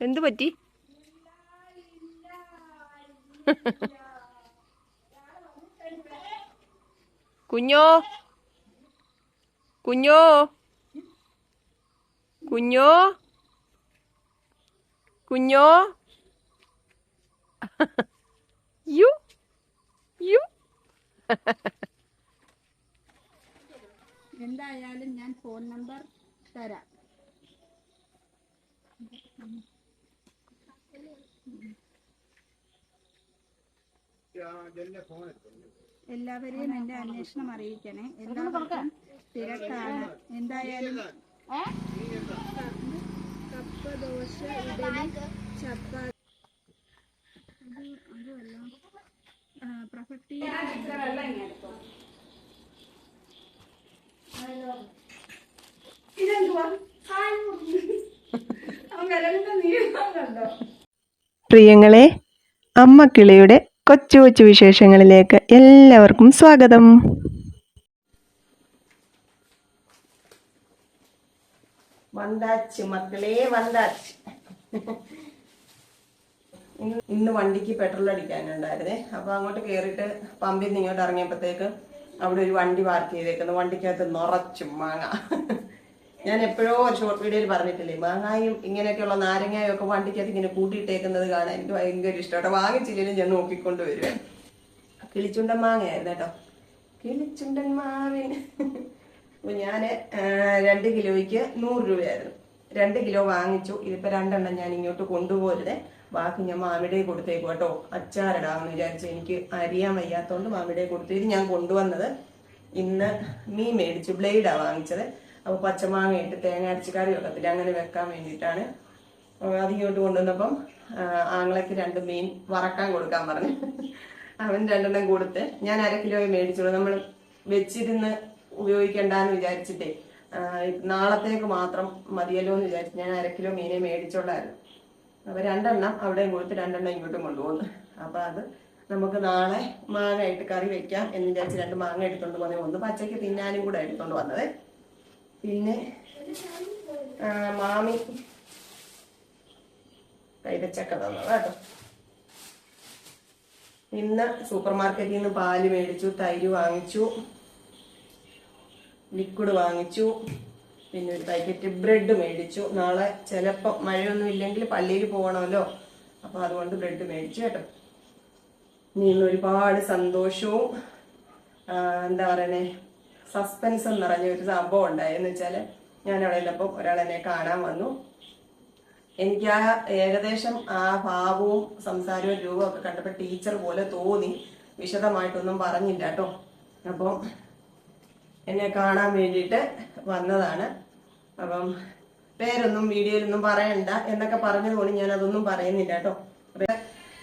എന്തു പറ്റി? കുഞ്ഞോ? കുഞ്ഞോ? കുഞ്ഞോ? കുഞ്ഞോ? U U. എന്തായാലും ഞാൻ ഫോൺ നമ്പർ തരാം. എല്ലാവരെയും എന്റെ അന്വേഷണം അറിയിക്കണേ. എല്ലാവർക്കും തിരക്കാണ്. എന്തായാലും കപ്പ ദോശ ഇഡലി ചപ്പാത്തി അതുമല്ല പ്രൊഫറ്റി പ്രിയങ്ങളെ അമ്മ കിളിയുടെ കൊച്ചു കൊച്ചു വിശേഷങ്ങളിലേക്ക് എല്ലാവർക്കും സ്വാഗതം. വന്താച്ച് മക്കളെ വന്താച്ച് ഇന്ന് വണ്ടിക്ക് പെട്രോൾ അടിക്കാനുണ്ടായിരുന്നേ. അപ്പൊ അങ്ങോട്ട് കേറിയിട്ട് പമ്പിൽ നിന്ന് ഇങ്ങോട്ട് ഇറങ്ങിയപ്പോഴത്തേക്ക് അവിടെ ഒരു വണ്ടി പാർക്ക് ചെയ്തേക്കുന്നു. വണ്ടിക്കകത്ത് നിറച്ചും മാങ്ങ. ഞാൻ എപ്പോഴോ ഒരു ഷോർട്ട് വീഡിയോയിൽ പറഞ്ഞിട്ടില്ലേ മാങ്ങായും ഇങ്ങനെയൊക്കെയുള്ള നാരങ്ങായും ഒക്കെ വണ്ടിക്കകത്ത് ഇങ്ങനെ കൂട്ടിയിട്ടേക്കുന്നത് കാണാൻ എനിക്ക് ഭയങ്കര ഇഷ്ടമാണ് വാങ്ങിച്ചില്ലെങ്കിലും ഞാൻ നോക്കിക്കൊണ്ട് വരുവേ കിളിച്ചുണ്ടൻ മാങ്ങയായിരുന്നു കേട്ടോ. കിളിച്ചുണ്ടൻ മാവിൻ. അപ്പൊ ഞാൻ രണ്ട് കിലോയ്ക്ക് നൂറ് രൂപയായിരുന്നു. രണ്ട് കിലോ വാങ്ങിച്ചു. ഇതിപ്പോ രണ്ടെണ്ണം ഞാൻ ഇങ്ങോട്ട് കൊണ്ടുപോരുതേ ബാക്കി ഞാൻ മാമിടെ കൊടുത്തേക്കും കേട്ടോ. അച്ചാറിടാമെന്ന് വിചാരിച്ചു എനിക്ക് അരിയാൻ വയ്യാത്തോണ്ട് മാമിടെ കൊടുത്തു ഇത് ഞാൻ കൊണ്ടുവന്നത്. ഇന്ന് മീൻ മേടിച്ചു ബ്ലേഡാ വാങ്ങിച്ചത്. അപ്പൊ പച്ചമാങ്ങ ഇട്ട് തേങ്ങ അരച്ച് കറി വെക്കത്തില്ല അങ്ങനെ വെക്കാൻ വേണ്ടിയിട്ടാണ്. അത് ഇങ്ങോട്ട് കൊണ്ടുവന്നപ്പം ആങ്ങളയ്ക്ക് രണ്ട് മീൻ വറക്കാൻ കൊടുക്കാൻ പറഞ്ഞു. അവൻ രണ്ടെണ്ണം കൊടുത്ത് ഞാൻ അര കിലോ മേടിച്ചോളൂ നമ്മൾ വെച്ചിരുന്ന് ഉപയോഗിക്കണ്ടെന്ന് വിചാരിച്ചിട്ടേ നാളത്തേക്ക് മാത്രം മതിയല്ലോ എന്ന് വിചാരിച്ചു ഞാൻ അര കിലോ മീനെ മേടിച്ചോളായിരുന്നു അപ്പൊ രണ്ടെണ്ണം അവിടെയും കൊടുത്ത് രണ്ടെണ്ണം ഇങ്ങോട്ടും കൊണ്ടുപോകുന്നു. അപ്പൊ അത് നമുക്ക് നാളെ മാങ്ങ ഇട്ട് കറി വെക്കാം എന്ന് വിചാരിച്ച് രണ്ട് മാങ്ങ എടുത്തോണ്ട് പോന്നെ ഒന്ന് പച്ചയ്ക്ക് തിന്നാനും കൂടെ എടുത്തോണ്ട് വന്നത്. പിന്നെ മാമി കൈതച്ചക്ക തന്നത് കേട്ടോ. ഇന്ന് സൂപ്പർ മാർക്കറ്റിൽ നിന്ന് പാൽ മേടിച്ചു തൈര് വാങ്ങിച്ചു ലിക്വിഡ് വാങ്ങിച്ചു. പിന്നെ ഒരു പാക്കറ്റ് ബ്രെഡ് മേടിച്ചു. നാളെ ചിലപ്പോൾ മഴയൊന്നും ഇല്ലെങ്കിൽ പള്ളിയിൽ പോകണമല്ലോ. അപ്പോൾ അതുകൊണ്ട് ബ്രെഡ് മേടിച്ചു കേട്ടോ. നിന്ന് ഒരുപാട് സന്തോഷവും എന്താ പറയണേ സസ്പെൻസ് നിറഞ്ഞ ഒരു സംഭവം ഉണ്ടായെന്ന് വെച്ചാൽ ഞാൻ അവിടെ ഉള്ളപ്പോൾ ഒരാൾ എന്നെ കാണാൻ വന്നു. എനിക്ക് ആ ഏകദേശം ആ ഭാവവും സംസാരവും രൂപവും ഒക്കെ കണ്ടപ്പോൾ ടീച്ചർ പോലെ തോന്നി. വിശദമായിട്ടൊന്നും പറഞ്ഞില്ല കേട്ടോ. അപ്പം എന്നെ കാണാൻ വേണ്ടിയിട്ട് വന്നതാണ്. അപ്പം പേരൊന്നും വീഡിയോയിലൊന്നും പറയണ്ട എന്നൊക്കെ പറഞ്ഞതുകൊണ്ട് ഞാൻ അതൊന്നും പറയുന്നില്ല കേട്ടോ.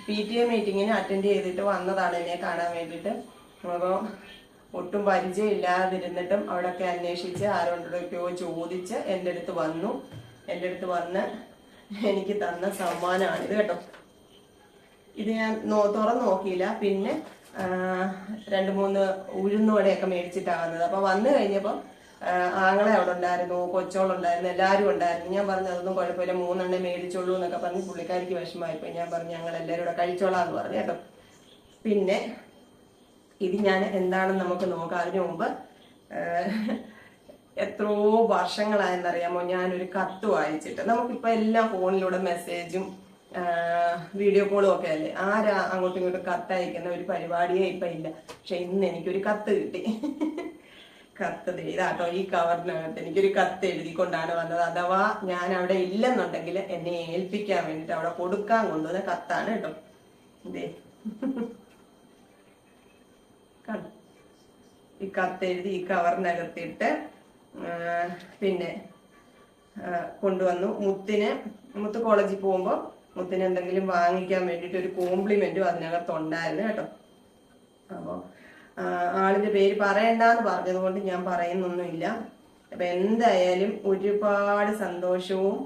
പി ടി എ മീറ്റിങ്ങിന് അറ്റൻഡ് ചെയ്തിട്ട് വന്നതാണ് എന്നെ കാണാൻ വേണ്ടിയിട്ട്. അപ്പോൾ ഒട്ടും പരിചയമില്ലാതിരുന്നിട്ടും അവിടെയൊക്കെ അന്വേഷിച്ച് ആരോടൊക്കെയോ ചോദിച്ച് എന്റെ അടുത്ത് വന്നു. എന്റെ അടുത്ത് വന്ന് എനിക്ക് തന്ന സമ്മാനമാണിത് കേട്ടോ. ഇത് ഞാൻ തുറന്നു നോക്കിയില്ല. പിന്നെ രണ്ട് മൂന്ന് ഉഴുന്നുവടയൊക്കെ മേടിച്ചിട്ടാണ് വന്നത് അപ്പൊ വന്നു കഴിഞ്ഞപ്പം ആങ്ങളെ അവിടെ ഉണ്ടായിരുന്നു കൊച്ചോളുണ്ടായിരുന്നു എല്ലാവരും ഉണ്ടായിരുന്നു. ഞാൻ പറഞ്ഞു അതൊന്നും കുഴപ്പമില്ല മൂന്നെണ്ണം മേടിച്ചോളൂ എന്നൊക്കെ പറഞ്ഞ് പുള്ളിക്കാരിക്ക് വിഷമമായിപ്പോ ഞാൻ പറഞ്ഞു ഞങ്ങൾ എല്ലാവരും കൂടെ കഴിച്ചോളാന്ന് പറഞ്ഞു കേട്ടോ. പിന്നെ ഇത് ഞാൻ എന്താണെന്ന് നമുക്ക് നോക്കാം. അതിനു മുമ്പ് എത്രയോ വർഷങ്ങളായെന്നറിയാമോ ഞാനൊരു കത്ത് വായിച്ചിട്ട്. നമുക്കിപ്പോ എല്ലാ ഫോണിലൂടെ മെസ്സേജും വീഡിയോ കോളും ഒക്കെ അല്ലേ? ആരാ അങ്ങോട്ടും ഇങ്ങോട്ടും കത്ത് അയക്കുന്ന ഒരു പരിപാടിയേ ഇപ്പൊ ഇല്ല. പക്ഷെ ഇന്ന് എനിക്കൊരു കത്ത് കിട്ടി. കത്ത് ഇതാട്ടോ ഈ കവറിനകത്ത് എനിക്കൊരു കത്ത് എഴുതിക്കൊണ്ടാണ് വന്നത്. അഥവാ ഞാൻ അവിടെ ഇല്ലെന്നുണ്ടെങ്കിൽ എന്നെ ഏൽപ്പിക്കാൻ വേണ്ടിട്ട് അവിടെ കൊടുക്കാൻ കൊണ്ടുവന്ന കത്താണ് കേട്ടോ. ഇതേ ഈ ഈ കത്തെഴുതി ഈ കവറിനകത്തിട്ട് പിന്നെ കൊണ്ടുവന്നു. മുത്തിന് മുത്ത് കോളേജിൽ പോകുമ്പോൾ മുത്തിന് എന്തെങ്കിലും വാങ്ങിക്കാൻ വേണ്ടിയിട്ട് ഒരു കോംപ്ലിമെന്റും അതിനകത്ത് ഉണ്ടായിരുന്നു കേട്ടോ അപ്പോൾ ആളിന്റെ പേര് പറയണ്ടെന്ന് പറഞ്ഞത് കൊണ്ട് ഞാൻ പറയുന്നൊന്നുമില്ല. അപ്പൊ എന്തായാലും ഒരുപാട് സന്തോഷവും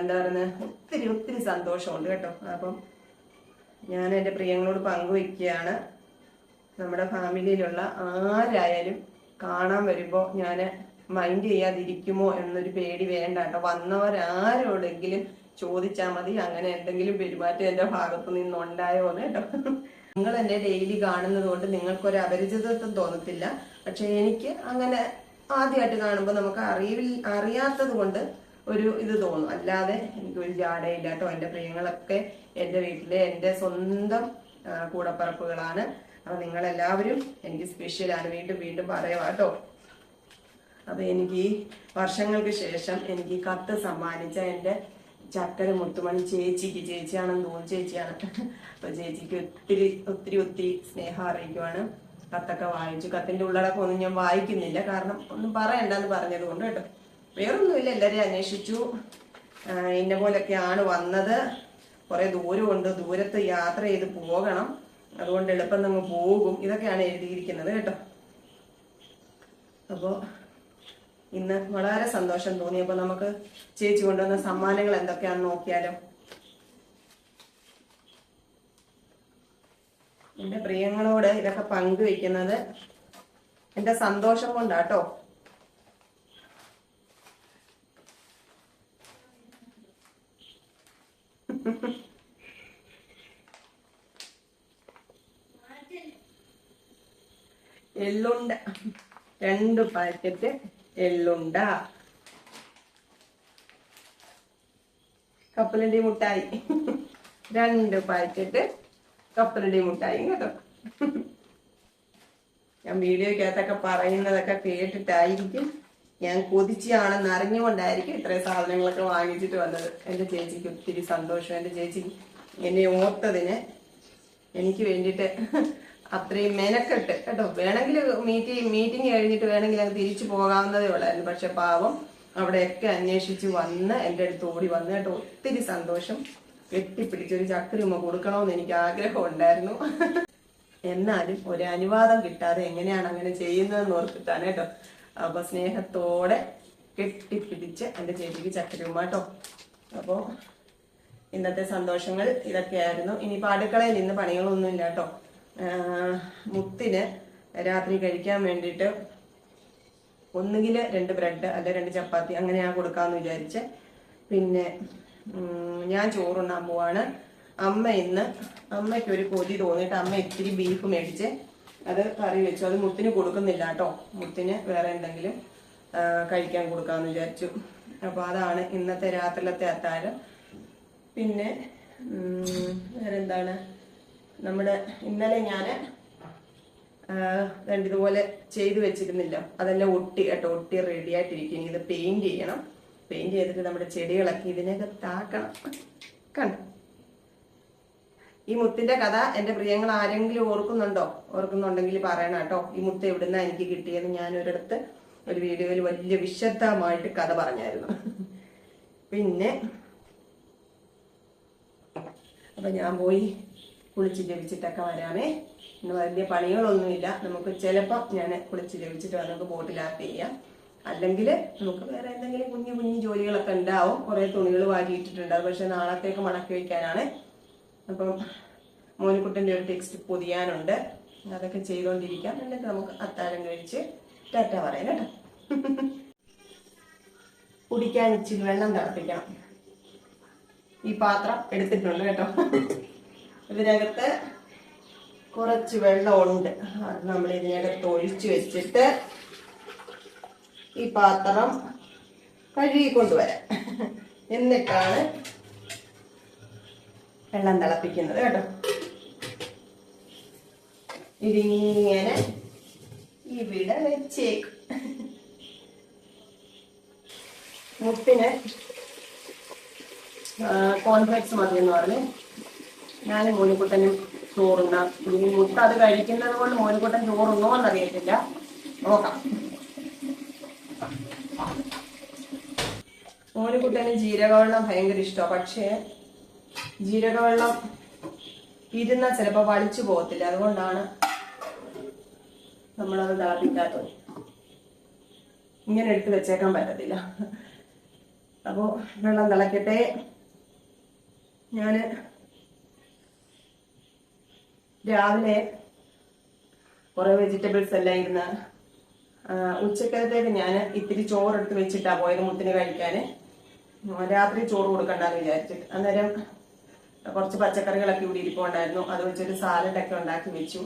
എന്താ പറയുന്നത് ഒത്തിരി ഒത്തിരി സന്തോഷമുണ്ട് കേട്ടോ. അപ്പം ഞാൻ എന്റെ പ്രിയങ്ങളോട് പങ്കുവയ്ക്കുകയാണ് നമ്മുടെ ഫാമിലിയിലുള്ള ആരായാലും കാണാൻ വരുമ്പോൾ ഞാൻ മൈൻഡ് ചെയ്യാതിരിക്കുമോ എന്നൊരു പേടി വേണ്ട കേട്ടോ. വന്നവരാരോടെങ്കിലും ചോദിച്ചാൽ മതി. അങ്ങനെ എന്തെങ്കിലും പെരുമാറ്റം എന്റെ ഭാഗത്തു നിന്നുണ്ടായോ എന്ന് കേട്ടോ നിങ്ങൾ എന്നെ ഡെയിലി കാണുന്നത് കൊണ്ട് നിങ്ങൾക്കൊരു അപരിചിതത്വം തോന്നത്തില്ല. പക്ഷെ എനിക്ക് അങ്ങനെ ആദ്യമായിട്ട് കാണുമ്പോൾ നമുക്ക് അറിവിൽ അറിയാത്തത് കൊണ്ട് ഒരു ഇത് തോന്നും. അല്ലാതെ എനിക്ക് ഒരു ജാടയില്ല കേട്ടോ എന്റെ പ്രിയങ്ങളൊക്കെ എന്റെ വീട്ടിലെ എന്റെ സ്വന്തം കൂടപ്പറപ്പുകളാണ്. അപ്പൊ നിങ്ങളെല്ലാവരും എനിക്ക് സ്പെഷ്യൽ ആണ്. വീണ്ടും വീണ്ടും പറയുക കേട്ടോ അപ്പൊ എനിക്ക് വർഷങ്ങൾക്ക് ശേഷം എനിക്ക് കത്ത് സമ്മാനിച്ച എന്റെ ചക്കര മുത്തുമണി ചേച്ചിക്ക് ചേച്ചിയാണെന്ന് തോന്നുന്നു ചേച്ചിയാണ്. അപ്പൊ ചേച്ചിക്ക് ഒത്തിരി ഒത്തിരി ഒത്തിരി സ്നേഹം അറിയിക്കുവാണ്. കത്തൊക്കെ വായിച്ചു. കത്തിന്റെ ഉള്ളടക്കം ഒന്നും ഞാൻ വായിക്കുന്നില്ല. കാരണം ഒന്നും പറയണ്ടെന്ന് പറഞ്ഞത് കൊണ്ട് കേട്ടോ. വേറൊന്നുമില്ല എല്ലാരെയും അന്വേഷിച്ചു. ഇന്ന പോലൊക്കെയാണ് വന്നത്. കുറെ ദൂരമുണ്ട്. ദൂരത്ത് യാത്ര ചെയ്ത് പോകണം. അതുകൊണ്ട് എളുപ്പം അങ്ങ് പോകും. ഇതൊക്കെയാണ് എഴുതിയിരിക്കുന്നത് കേട്ടോ. അപ്പോ ഇന്ന് വളരെ സന്തോഷം തോന്നി. അപ്പൊ നമുക്ക് ചേച്ചി കൊണ്ടുവന്ന സമ്മാനങ്ങൾ എന്തൊക്കെയാണെന്ന് നോക്കിയാലോ? എന്റെ പ്രിയങ്ങളോട് ഇതൊക്കെ പങ്കുവെക്കുന്നത് എന്റെ സന്തോഷം കൊണ്ടാട്ടോ എള്ളുണ്ട. രണ്ട് പാക്കറ്റ്. എള്ളുണ്ട. കപ്പലണ്ടി മുട്ടായി. രണ്ട് പാക്കറ്റ് കപ്പലണ്ടി മുട്ടായി കേട്ടോ. ഞാൻ വീഡിയോക്കകത്തൊക്കെ പറയുന്നതൊക്കെ കേട്ടിട്ടായിരിക്കും ഞാൻ കൊതിച്ചാണെന്ന് അറിഞ്ഞുകൊണ്ടായിരിക്കും ഇത്രയും സാധനങ്ങളൊക്കെ വാങ്ങിച്ചിട്ട് വന്നത്. എന്റെ ചേച്ചിക്ക് ഒത്തിരി സന്തോഷം. എന്റെ ചേച്ചി എന്നെ ഓർത്തതിന് എനിക്ക് വേണ്ടിയിട്ട് അത്രയും മെനക്കെട്ട്. കേട്ടോ വേണമെങ്കിൽ മീറ്റിംഗ് മീറ്റിംഗ് കഴിഞ്ഞിട്ട് വേണമെങ്കിൽ അങ്ങ് തിരിച്ചു പോകാവുന്നതേ ഉള്ളായിരുന്നു. പക്ഷെ പാവം അവിടെയൊക്കെ അന്വേഷിച്ച് വന്ന് എന്റെ അടുത്ത് ഓടി വന്ന് കേട്ടോ ഒത്തിരി സന്തോഷം. കെട്ടിപ്പിടിച്ചൊരു ചക്കരുമ കൊടുക്കണമെന്ന് എനിക്ക് ആഗ്രഹം ഉണ്ടായിരുന്നു. എന്നാലും ഒരു അനുവാദം കിട്ടാതെ എങ്ങനെയാണ് അങ്ങനെ ചെയ്യുന്നതെന്ന് ഓർത്തിട്ടാണ് കേട്ടോ. അപ്പൊ സ്നേഹത്തോടെ കെട്ടിപ്പിടിച്ച് എന്റെ ചേച്ചിക്ക് ചക്കരുമ കേട്ടോ. അപ്പോ ഇന്നത്തെ സന്തോഷങ്ങൾ ഇതൊക്കെയായിരുന്നു. ഇനി അടുക്കളയിൽ നിന്ന് പണികളൊന്നും ഇല്ല കേട്ടോ. മുത്തിന് രാത്രി കഴിക്കാൻ വേണ്ടിയിട്ട് ഒന്നുകിൽ രണ്ട് ബ്രെഡ് അല്ലെ രണ്ട് ചപ്പാത്തി അങ്ങനെ ഞാൻ കൊടുക്കാമെന്ന് വിചാരിച്ച്. പിന്നെ ഞാൻ ചോറുണ്ണാൻ പോവാണ്. അമ്മ ഇന്ന് അമ്മയ്ക്ക് ഒരു കൊതി തോന്നിയിട്ട് അമ്മ ഇത്തിരി ബീഫ് മേടിച്ച് അത് കറി വെച്ചു. അത് മുത്തിന് കൊടുക്കുന്നില്ല കേട്ടോ. മുത്തിന് വേറെ എന്തെങ്കിലും കഴിക്കാൻ കൊടുക്കാമെന്ന് വിചാരിച്ചു. അപ്പൊ അതാണ് ഇന്നത്തെ രാത്രിയിലത്തെ അത്താഴം. പിന്നെ വേറെന്താണ്? നമ്മുടെ ഇന്നലെ ഞാൻ ഇതുപോലെ ചെയ്തു വെച്ചിരുന്നില്ല. അതെല്ലാം ഒട്ടി കേട്ടോ ഒട്ടി റെഡി ആയിട്ടിരിക്കും ഇനി ഇത് പെയിന്റ് ചെയ്യണം. പെയിന്റ് ചെയ്തിട്ട് നമ്മുടെ ചെടികളൊക്കെ ഇതിനൊക്കെ താക്കണം. കണ്ടു? ഈ മുത്തിന്റെ കഥ എന്റെ പ്രിയങ്ങൾ ആരെങ്കിലും ഓർക്കുന്നുണ്ടോ? ഓർക്കുന്നുണ്ടെങ്കിൽ പറയണം കേട്ടോ. ഈ മുത്ത് എവിടുന്നാ എനിക്ക് കിട്ടിയെന്ന് ഞാൻ ഒരിടത്ത് ഒരു വീഡിയോയിൽ വലിയ വിശദമായിട്ട് കഥ പറഞ്ഞായിരുന്നു. പിന്നെ അപ്പൊ ഞാൻ പോയി കുളിച്ച് ജപിച്ചിട്ടൊക്കെ വരാമേ. ഇന്ന് വലിയ പണികളൊന്നുമില്ല. നമുക്ക് ചിലപ്പോൾ ഞാൻ കുളിച്ച് ജപിച്ചിട്ട് നമുക്ക് ബോട്ടിലാക്ക് ചെയ്യാം. അല്ലെങ്കിൽ നമുക്ക് വേറെ എന്തെങ്കിലും കുഞ്ഞു കുഞ്ഞു ജോലികളൊക്കെ ഉണ്ടാവും. കുറെ തുണികൾ വാരിയിട്ടിട്ടുണ്ട്. അത് പക്ഷെ നാളത്തേക്ക് മടക്കി വയ്ക്കാനാണ്. അപ്പം മോനിക്കുട്ടന്റെ ഒരു ടെക്സ്റ്റ് പൊതിയാനുണ്ട്. അതൊക്കെ ചെയ്തുകൊണ്ടിരിക്കാം എന്നിട്ട് നമുക്ക് അത്താഴം കഴിച്ച് ടാറ്റ പറയാം കേട്ടോ. കുടിക്കാൻ ഇച്ചിരി വെള്ളം തിളപ്പിക്കണം. ഈ പാത്രം എടുത്തിട്ടുണ്ട് കേട്ടോ. ഇതിനകത്ത് കുറച്ച് വെള്ളമുണ്ട്. നമ്മൾ ഇതിനകത്ത് ഒഴിച്ചു വെച്ചിട്ട് ഈ പാത്രം കഴുകി കഴുകിക്കൊണ്ടുവരാം എന്നിട്ടാണ് വെള്ളം തിളപ്പിക്കുന്നത് കേട്ടോ. ഇതിങ്ങനെ ഇവിടെ വെച്ചേക്കും. മുട്ടിന് കോൺഫ്ലെക്സ് മതി എന്ന് പറഞ്ഞ് ഞാനും മോനിക്കുട്ടനും ചോറുന്ന ഇനി മുട്ട അത് കഴിക്കുന്നത് കൊണ്ട് മോനിക്കുട്ടൻ ചോറുന്നോ എന്നറിയത്തില്ല. നോക്കാം. മോനിക്കുട്ടന് ജീരകവെള്ളം ഭയങ്കര ഇഷ്ടമാണ് പക്ഷേ ജീരകവെള്ളം ഇരുന്നാൽ ചിലപ്പോൾ വലിച്ചു പോകത്തില്ല. അതുകൊണ്ടാണ് നമ്മളത് തിളപ്പിക്കാത്തത്. ഇങ്ങനെ എടുത്ത് വെച്ചേക്കാൻ പറ്റത്തില്ല. അപ്പോ വെള്ളം തിളക്കട്ടെ. ഞാൻ രാവിലെ കുറെ വെജിറ്റബിൾസ് എല്ലാം ഇരുന്ന് ഉച്ചക്കലത്തേക്ക് ഞാൻ ഇത്തിരി ചോറെടുത്ത് വെച്ചിട്ടാ പോയത് മുത്തിന് കഴിക്കാൻ രാത്രി ചോറ് കൊടുക്കണ്ടെന്ന് വിചാരിച്ചിട്ട്. അന്നേരം കുറച്ച് പച്ചക്കറികളൊക്കെ ഇവിടെ ഇരിപ്പുണ്ടായിരുന്നു. അത് വെച്ചൊരു സാലഡൊക്കെ ഉണ്ടാക്കി വെച്ചു.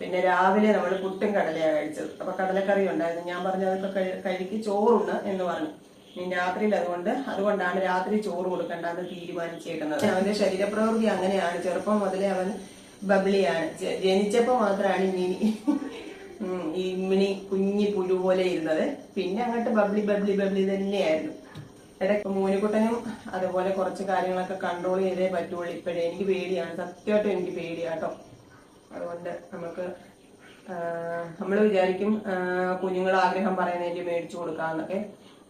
പിന്നെ രാവിലെ നമ്മൾ പുട്ടും കടലയാണ് കഴിച്ചത്. അപ്പൊ കടലക്കറി ഉണ്ടായിരുന്നു. ഞാൻ പറഞ്ഞു അതൊക്കെ കഴുകി ചോറുണ്ട് എന്ന് പറഞ്ഞു. ഇനി രാത്രിയിൽ അതുകൊണ്ട് അതുകൊണ്ടാണ് രാത്രി ചോറ് കൊടുക്കേണ്ടെന്ന് തീരുമാനിച്ചേക്കുന്നത്. അവന്റെ ശരീരപ്രവൃത്തി അങ്ങനെയാണ്. ചെറുപ്പം മുതലേ അവൻ ബബ്ലിയാണ് ജ- ജനിച്ചപ്പോ മാത്രമാണ് ഇങ്ങനെ ഈ ഇമ്മിണി കുഞ്ഞി പുഴു പോലെ ഇരുന്നത്. പിന്നെ അങ്ങോട്ട് ബബ്ലി ബബ്ലി ബബ്ലി തന്നെയായിരുന്നു. ഇടയ്ക്ക് മൂനിക്കുട്ടനും അതുപോലെ കുറച്ച് കാര്യങ്ങളൊക്കെ കൺട്രോൾ ചെയ്തേ പറ്റുള്ളൂ. ഇപ്പോഴേ എനിക്ക് പേടിയാണ്. സത്യമായിട്ടും എനിക്ക് പേടിയാട്ടോ. അതുകൊണ്ട് നമുക്ക് നമ്മൾ വിചാരിക്കും കുഞ്ഞുങ്ങൾ ആഗ്രഹം പറയുന്നതിന് മേടിച്ചു കൊടുക്കാന്നൊക്കെ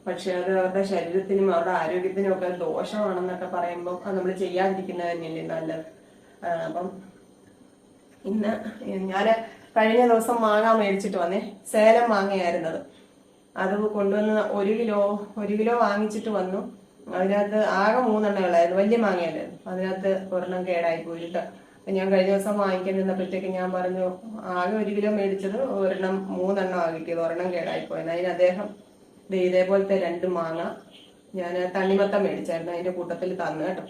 പക്ഷെ അത് അവരുടെ ശരീരത്തിനും അവരുടെ ആരോഗ്യത്തിനും ഒക്കെ ദോഷമാണെന്നൊക്കെ പറയുമ്പോൾ അത് നമ്മൾ ചെയ്യാതിരിക്കുന്നത് തന്നെയല്ലേ നല്ലത്? അപ്പം ഇന്ന് ഞാൻ കഴിഞ്ഞ ദിവസം മാങ്ങ മേടിച്ചിട്ട് വന്നേ. സേലം മാങ്ങയായിരുന്നത്. അത് കൊണ്ടുവന്ന് ഒരു കിലോ ഒരു കിലോ വാങ്ങിച്ചിട്ട് വന്നു. അതിനകത്ത് ആകെ മൂന്നെണ്ണകളായിരുന്നു. വലിയ മാങ്ങയല്ലായിരുന്നു. അതിനകത്ത് ഒരെണ്ണം കേടായി പോയിട്ട്. ഞാൻ കഴിഞ്ഞ ദിവസം വാങ്ങിക്കാൻ നിന്നപ്പോഴത്തേക്ക് ഞാൻ പറഞ്ഞു ആകെ ഒരു കിലോ മേടിച്ചത് ഒരെണ്ണം മൂന്നെണ്ണം ആ കിട്ടിയത്. ഒരെണ്ണം കേടായി പോയത് അതിന് അദ്ദേഹം ഇതേപോലത്തെ രണ്ട് മാങ്ങ ഞാൻ തണ്ണിമത്തം മേടിച്ചായിരുന്നു. അതിന്റെ കൂട്ടത്തിൽ തന്നു കേട്ടോ.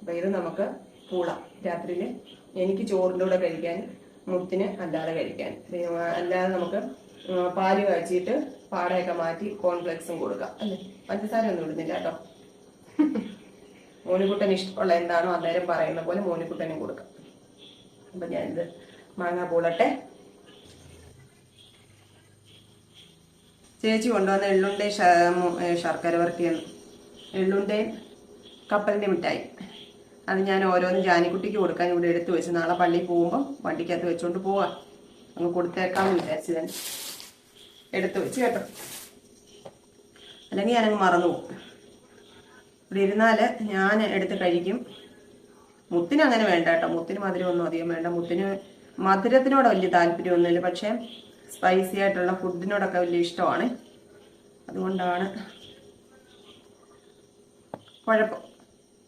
അപ്പൊ ഇത് നമുക്ക് പൂളാം രാത്രിയിൽ എനിക്ക് ചോറിന്റെ കൂടെ കഴിക്കാൻ മുത്തിന് അല്ലാതെ കഴിക്കാൻ. അല്ലാതെ നമുക്ക് പാൽ കഴിച്ചിട്ട് പാടയൊക്കെ മാറ്റി കോൺഫ്ലെക്സും കൊടുക്കാം അല്ലേ? പഞ്ചസാര ഒന്നും ഇടുന്നില്ല കേട്ടോ. മോനിക്കുട്ടൻ ഇഷ്ടമുള്ള എന്താണോ അന്നേരം പറയുന്ന പോലെ മോനിക്കുട്ടനും കൊടുക്കാം. അപ്പൊ ഞാനിത് മാങ്ങ പൂളട്ടെ. ചേച്ചി കൊണ്ടുവന്ന എള്ളുണ്ടേ ശർക്കര വരട്ടിയെന്ന്. എള്ളുണ്ടേ കപ്പലിന്റെ മിഠായി. അത് ഞാൻ ഓരോന്ന് ജാനിക്കുട്ടിക്ക് കൊടുക്കാൻ ഇവിടെ എടുത്ത് വെച്ച് നാളെ പള്ളിയിൽ പോകുമ്പോൾ വണ്ടിക്കകത്ത് വെച്ചുകൊണ്ട് പോവാം. അങ്ങ് കൊടുത്തേക്കാമെന്ന് വിചാരിച്ചു തന്നെ. എടുത്തു വെച്ച് കേട്ടോ. അല്ലെങ്കിൽ ഞാനങ്ങ് മറന്നു പോകും. ഇവിടെ ഇരുന്നാൽ ഞാൻ എടുത്ത് കഴിക്കും. മുത്തിന് അങ്ങനെ വേണ്ട കേട്ടോ. മുത്തിന് മധുരമൊന്നും അധികം വേണ്ട. മുത്തിന് മധുരത്തിനോട് വലിയ താല്പര്യമൊന്നുമില്ല. പക്ഷേ സ്പൈസി ആയിട്ടുള്ള ഫുഡിനോടൊക്കെ വലിയ ഇഷ്ടമാണ്. അതുകൊണ്ടാണ് കുഴപ്പം.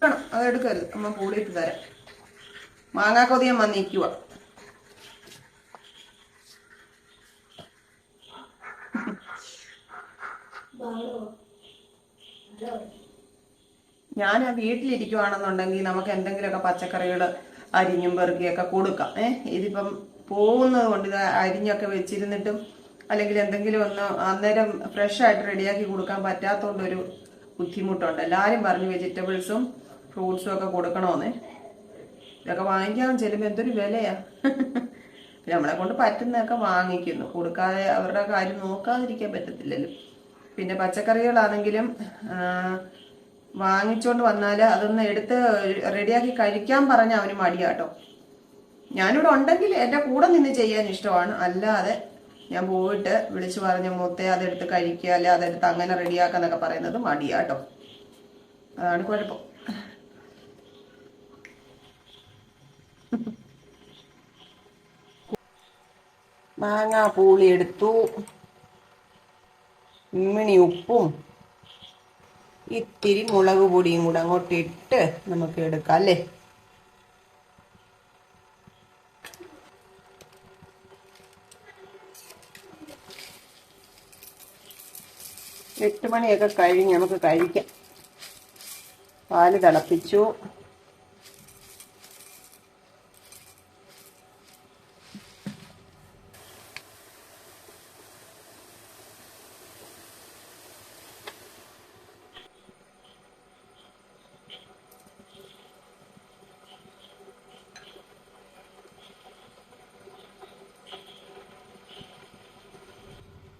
വേണം അത് എടുക്കരുത്. അമ്മ പൂളിയിട്ട് തരാം. മാങ്ങാക്കൊതിയം വന്നിരിക്കുക ഞാൻ ആ വീട്ടിലിരിക്കുവാണെന്നുണ്ടെങ്കിൽ നമുക്ക് എന്തെങ്കിലുമൊക്കെ പച്ചക്കറികൾ അരിഞ്ഞും പെറുക്കിയൊക്കെ കൊടുക്കാം. ഏ ഇതിപ്പം പോകുന്നത് കൊണ്ട് ഇത് അരിഞ്ഞൊക്കെ വെച്ചിരുന്നിട്ടും അല്ലെങ്കിൽ എന്തെങ്കിലും ഒന്ന് അന്നേരം ഫ്രഷ് ആയിട്ട് റെഡിയാക്കി കൊടുക്കാൻ പറ്റാത്തതുകൊണ്ട് ഒരു ബുദ്ധിമുട്ടുണ്ട്. എല്ലാവരും പറഞ്ഞു വെജിറ്റബിൾസും ഫ്രൂട്ട്സും ഒക്കെ കൊടുക്കണമെന്നേ ഇതൊക്കെ വാങ്ങിക്കാൻ ചെല്ലുമ്പോൾ എന്തൊരു വിലയാ? നമ്മളെ കൊണ്ട് പറ്റുന്നതൊക്കെ വാങ്ങിക്കുന്നു. കൊടുക്കാതെ അവരുടെ കാര്യം നോക്കാതിരിക്കാൻ പറ്റത്തില്ലല്ലോ. പിന്നെ പച്ചക്കറികളാണെങ്കിലും വാങ്ങിച്ചുകൊണ്ട് വന്നാൽ അതൊന്ന് എടുത്ത് റെഡിയാക്കി കഴിക്കാൻ പറഞ്ഞ അവന് മടിയാട്ടോ. ഞാനിവിടെ ഉണ്ടെങ്കിൽ എന്റെ കൂടെ നിന്ന് ചെയ്യാൻ ഇഷ്ടമാണ്. അല്ലാതെ ഞാൻ പോയിട്ട് വിളിച്ചു പറഞ്ഞ മൂത്തേ അതെടുത്ത് കഴിക്കുക അല്ലെ അതെടുത്ത് അങ്ങനെ റെഡിയാക്കാന്നൊക്കെ പറയുന്നത് മടിയാട്ടോ. അതാണ് കുഴപ്പം. മാങ്ങ പൂളി എടുത്തു. ഇമ്മിണി ഉപ്പും ഇത്തിരി മുളക് പൊടിയും കൂടെ അങ്ങോട്ട് ഇട്ട് നമുക്ക് എടുക്കാം അല്ലേ? എട്ട് മണിയൊക്കെ കഴിഞ്ഞ് നമുക്ക് കഴിക്കാം. പാൽ തിളപ്പിച്ചു.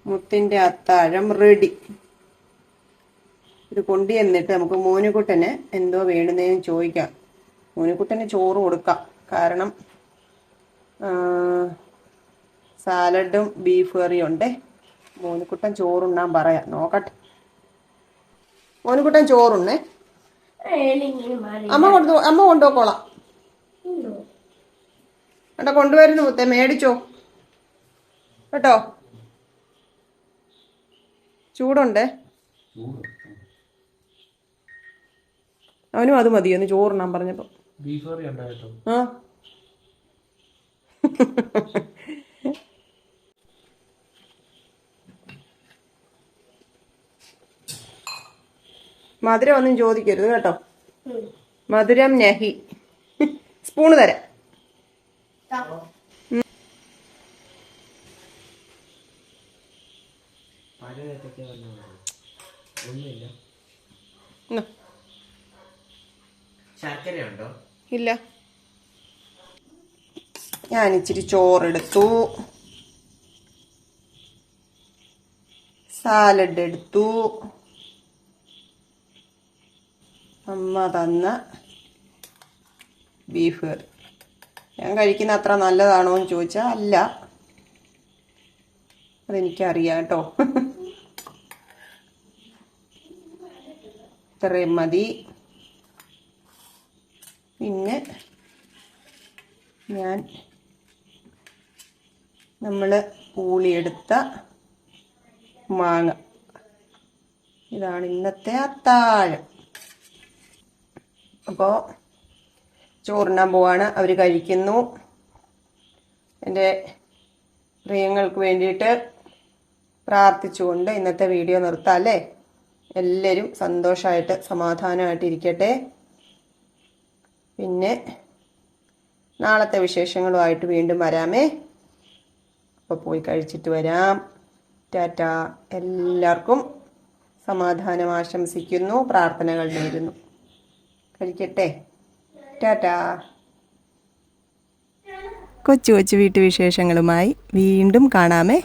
മുത്തിന്റെ അത്താഴം റെഡി ഇത് കൊണ്ടു ചെന്നിട്ട് നമുക്ക് മോനുകുട്ടന് എന്തോ വേണ്ടുന്നതെന്ന് ചോദിക്കാം. മോനുകുട്ടന് ചോറ് കൊടുക്കാം. കാരണം സാലഡും ബീഫ് കറിയും ഉണ്ടേ. മോനുകുട്ടൻ ചോറുണ്ണാൻ പറയാം. നോക്കട്ടെ. മോനുകുട്ടൻ ചോറുണ്ണേ. അമ്മ കൊണ്ടു അമ്മ കൊണ്ടുപോക്കോളാം കേട്ടോ കൊണ്ടുവരുന്നു മുത്തേ. മേടിച്ചോ. കേട്ടോ? ചൂടുണ്ടേ? അവനും അത് മതിയെന്ന് ചോറിനാൻ പറഞ്ഞപ്പോൾ ആ. മധുരം ഒന്നും ചോദിക്കരുത് കേട്ടോ. മധുരം നഹി. സ്പൂണ് തരാം. ഒന്നുമില്ല. ഇന്നാ. ശർക്കരയുണ്ടോ ഇല്ല. ഞാൻ ഇച്ചിരി ചോറെടുത്തു. സാലഡ് എടുത്തു. അമ്മ തന്ന ബീഫ് കറി. ഞാൻ കഴിക്കുന്ന അത്ര നല്ലതാണോ എന്ന് ചോദിച്ചാൽ അല്ല. അതെനിക്കറിയാം കേട്ടോ. ഇത്രയും മതി. പിന്നെ ഞാൻ നമ്മൾ പൂളിയെടുത്ത മാങ്ങ. ഇതാണ് ഇന്നത്തെ അത്താഴം. അപ്പോൾ ചോറിനാൻ പോവാണ്. അവർ കഴിക്കുന്നു. എന്റെ പ്രിയങ്ങൾക്ക് വേണ്ടിയിട്ട് പ്രാർത്ഥിച്ചുകൊണ്ട് ഇന്നത്തെ വീഡിയോ നിർത്താം അല്ലേ? എല്ലാവരും സന്തോഷമായിട്ട് സമാധാനമായിട്ട് ഇരിക്കട്ടെ പിന്നെ നാളത്തെ വിശേഷങ്ങളുമായിട്ട് വീണ്ടും വരാമേ. അപ്പോൾ പോയി കഴിച്ചിട്ട് വരാം. ടാറ്റ. എല്ലാവർക്കും സമാധാനം ആശംസിക്കുന്നു. പ്രാർത്ഥനകൾ നേരുന്നു. കഴിക്കട്ടെ. ടാറ്റ. കൊച്ചു കൊച്ചു വീട്ടുവിശേഷങ്ങളുമായി വീണ്ടും കാണാമേ.